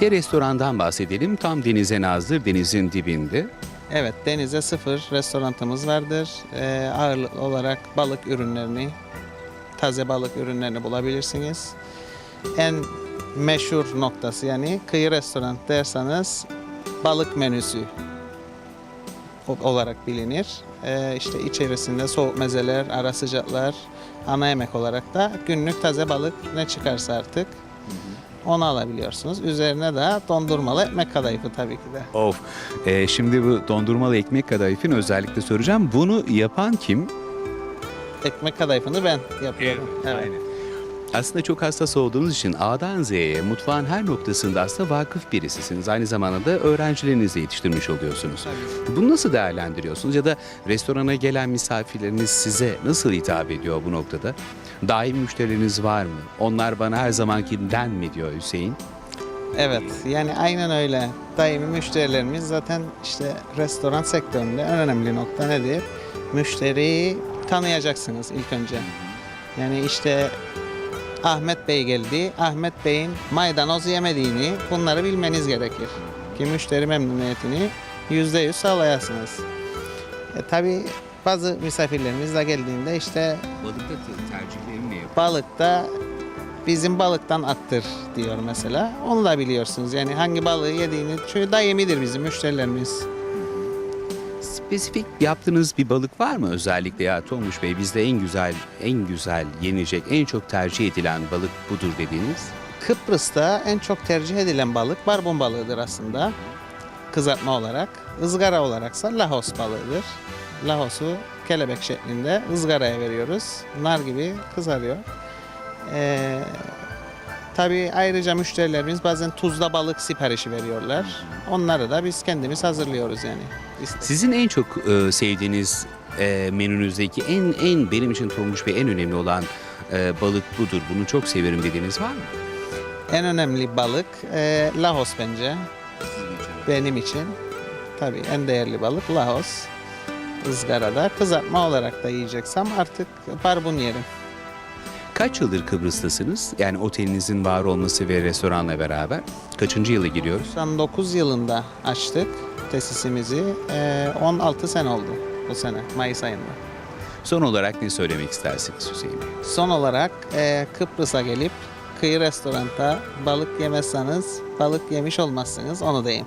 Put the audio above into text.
Bir de restorandan bahsedelim. Tam denize nazır, denizin dibinde. Evet, denize sıfır restoranımız vardır. Ee, ağırlıklı olarak balık ürünlerini, taze balık ürünlerini bulabilirsiniz. En meşhur noktası yani kıyı restoran derseniz balık menüsü olarak bilinir. Ee, işte içerisinde soğuk mezeler, ara sıcaklar, ana yemek olarak da günlük taze balık ne çıkarsa artık onu alabiliyorsunuz. Üzerine de dondurmalı ekmek kadayıfı tabii ki de. Of. Ee, şimdi bu dondurmalı ekmek kadayıfını özellikle soracağım. Bunu yapan kim? Ekmek kadayıfını ben yapıyorum. Evet. Aslında çok hassas olduğunuz için A'dan Z'ye mutfağın her noktasında aslında vakıf birisisiniz. Aynı zamanda da öğrencilerinizi yetiştirmiş oluyorsunuz. Tabii. Bunu nasıl değerlendiriyorsunuz ya da restorana gelen misafirleriniz size nasıl hitap ediyor bu noktada? Daim müşterileriniz var mı? Onlar bana her zamankinden mi diyor Hüseyin? Evet yani aynen öyle. Daimi müşterilerimiz zaten işte restoran sektöründe en önemli nokta nedir? Müşteriyi tanıyacaksınız ilk önce. Yani işte Ahmet Bey geldi. Ahmet Bey'in maydanoz yemediğini bunları bilmeniz gerekir. Ki müşteri memnuniyetini yüzde yüz sağlayasınız. E, tabii bazı misafirlerimiz de geldiğinde işte Balıkta tercihlerini ne yapıyor? balıkta bizim balıktan attır diyor mesela. Onu da biliyorsunuz yani hangi balığı yediğini. Çünkü daimidir bizim müşterilerimiz. Spesifik yaptığınız bir balık var mı özellikle ya Tomuş Bey bizde en güzel, en güzel yenecek, en çok tercih edilen balık budur dediğiniz? Kıbrıs'ta en çok tercih edilen balık barbun balığıdır aslında. Kızartma olarak. ızgara olaraksa lahos balığıdır. Lahosu kelebek şeklinde ızgaraya veriyoruz. Nar gibi kızarıyor. Ee, tabii ayrıca müşterilerimiz bazen tuzla balık siparişi veriyorlar. Onları da biz kendimiz hazırlıyoruz yani. Sizin en çok e, sevdiğiniz e, menünüzdeki en en benim için Tomuş Bey en önemli olan e, balık budur. Bunu çok severim dediğiniz var mı? En önemli balık e, lahos bence benim için. Tabii en değerli balık lahos. ızgarada. Kızartma olarak da yiyeceksem artık barbun yerim. Kaç yıldır Kıbrıs'tasınız? Yani otelinizin var olması ve restoranla beraber. Kaçıncı yılı giriyoruz? 99 yılında açtık tesisimizi. E, 16 sene oldu bu sene Mayıs ayında. Son olarak ne söylemek istersiniz Hüseyin Bey? Son olarak e, Kıbrıs'a gelip kıyı restoranda balık yemezseniz balık yemiş olmazsınız onu diyeyim.